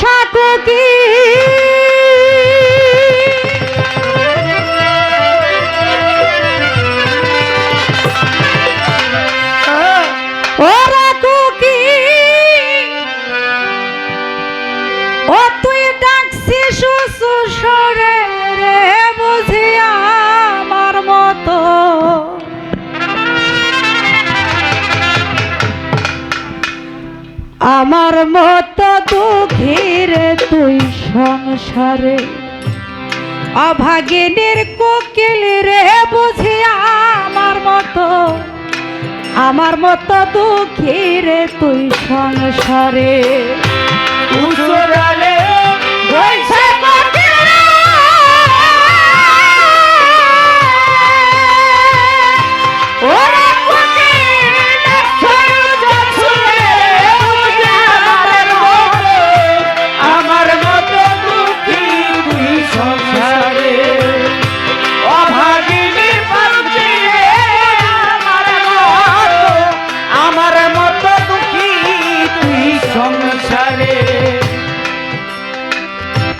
সাকুকি ওরা অভাগিনীর কোকিল রে বুঝি আমার মতো আমার মতো রে তুই সংসারে।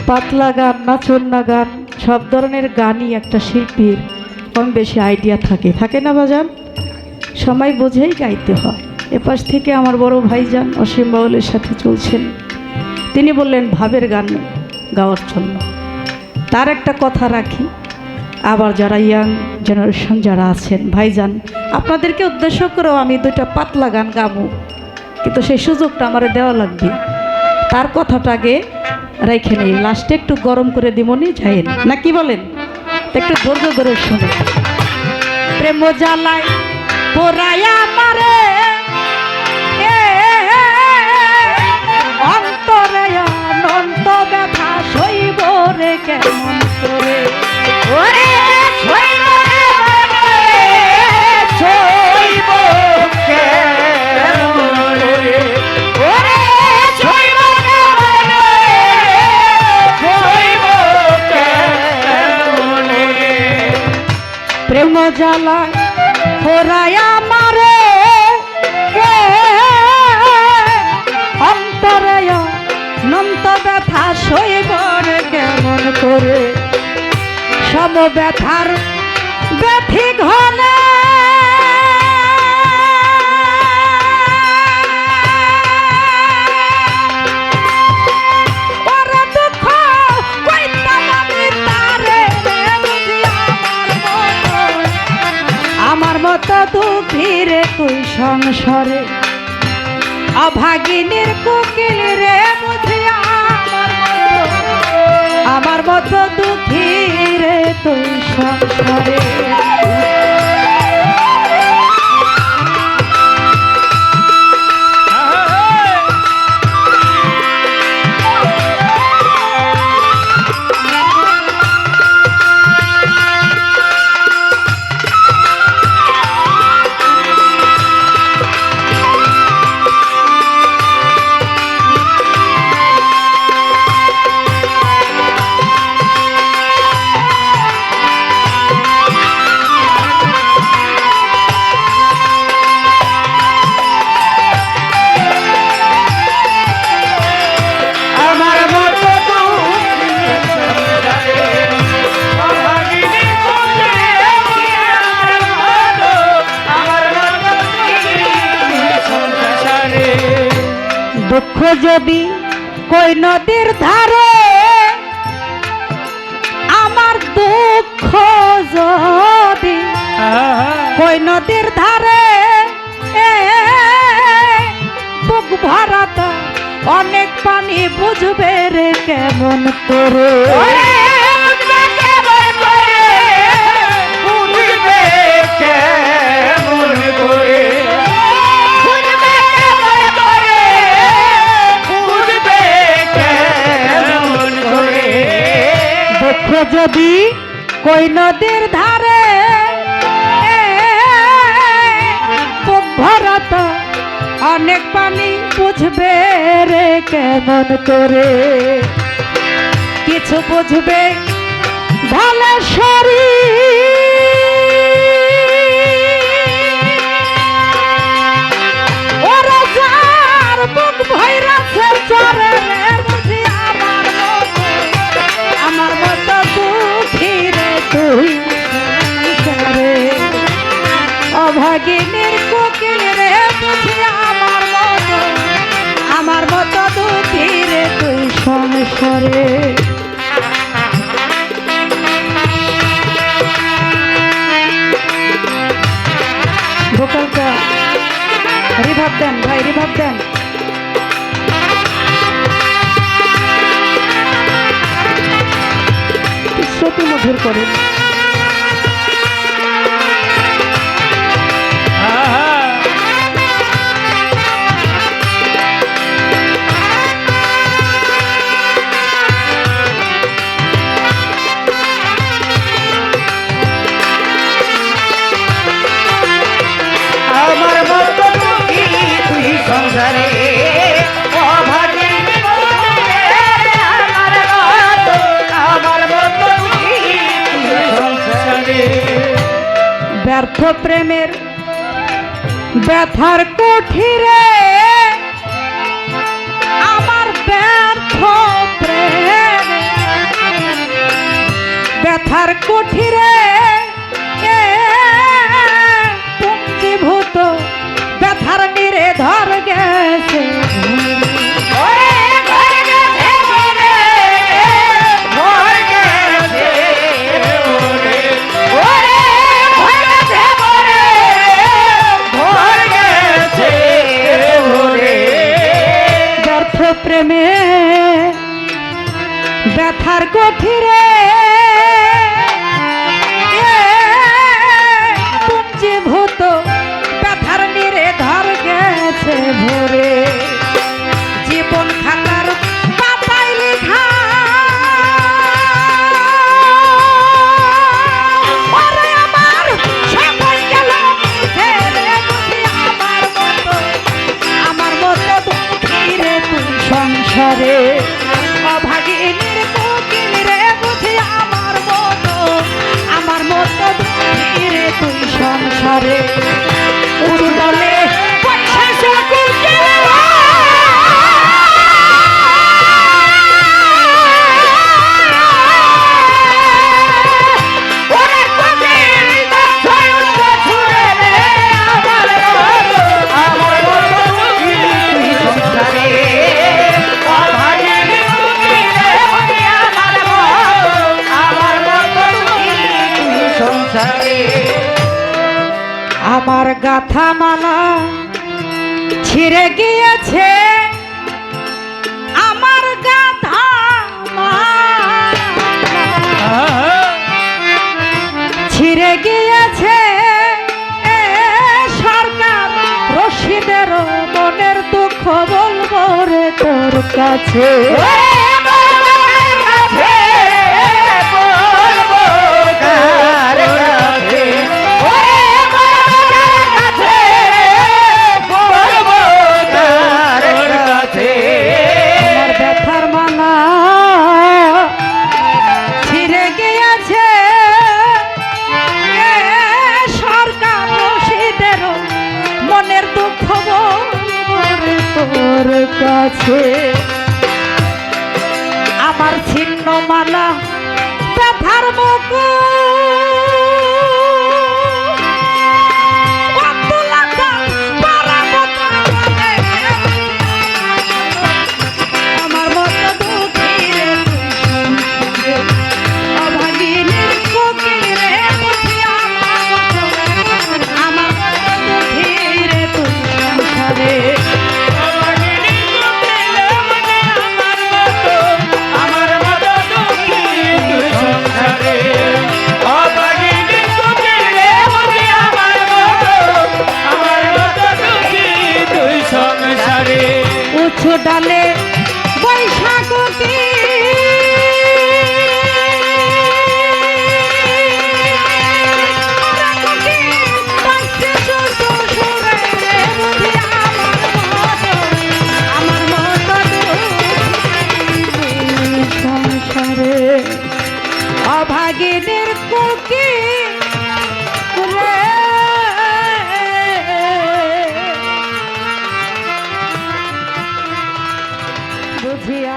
পাতলা গান, নাচন্না গান, সব ধরনের গানই একটা শিল্পীর কম বেশি আইডিয়া থাকে। থাকে না বাজান? সময় বুঝেই গাইতে হয়। এপাশ থেকে আমার বড় ভাইজান অসীম বাউলের সাথে চলছেন। তিনি বললেন, ভাবের গান গাওয়ার জন্য। তার একটা কথা রাখি, আবার যারা ইয়াং জেনারেশন যারা আছেন, ভাইজান, আপনাদেরকে উদ্দেশ্য করেও আমি দুইটা পাতলা গান গাবো। কিন্তু সেই সুযোগটা আমার দেওয়া লাগবে। তার কথাটা আগে রেখে নিই। লাস্টে একটু গরম করে দিমনি যাইন না। কি বলেন? একটু ধৈর্য ধরে শুনে প্রেম জ্বালায়, পোড়ায়া প্রেম জ্বালা আমারে। অন্তরে নন্ত ব্যথা সইবর কেমন করে? সম ব্যথার দুঃখীরে তুই সংসারে? অভাগিনীর কুকিল রে বুঝি আমার মতো আমার মতো দুঃখী রে তুই সংসারে? যদি কই নদীর ধারে আমার দুঃখ যদি কই নদীর ধারে বুক ভরাতা অনেক পানি বুঝবে রে কেমন করে? যদি কই নদীর ধারে ভরত, অনেক পানি বুঝবে রে কেমন করে? কিছু বুঝবে ভালো ওরা রাগিনীর কোকিল আমার মতো আমার মতো দুঃখী রে তুই সংসারে। ভোকালটা রিভাব দেন ভাই, রিভাব দেন। শ্রুতি মধুর করে। প্রেমের ব্যথার কঠিরে আমার ব্যর্থ প্রেম। ব্যথার কঠিরে পঞ্চীভূত ব্যথার নিরে ধর গেছে। প্রেমে ব্যথার গভীরে ছিঁড়ে গিয়েছে আমার গাথা ছিঁড়ে গিয়েছে সরকার রশিদের মনের দুঃখ বলব রে তোর কাছে।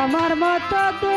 আমার মতো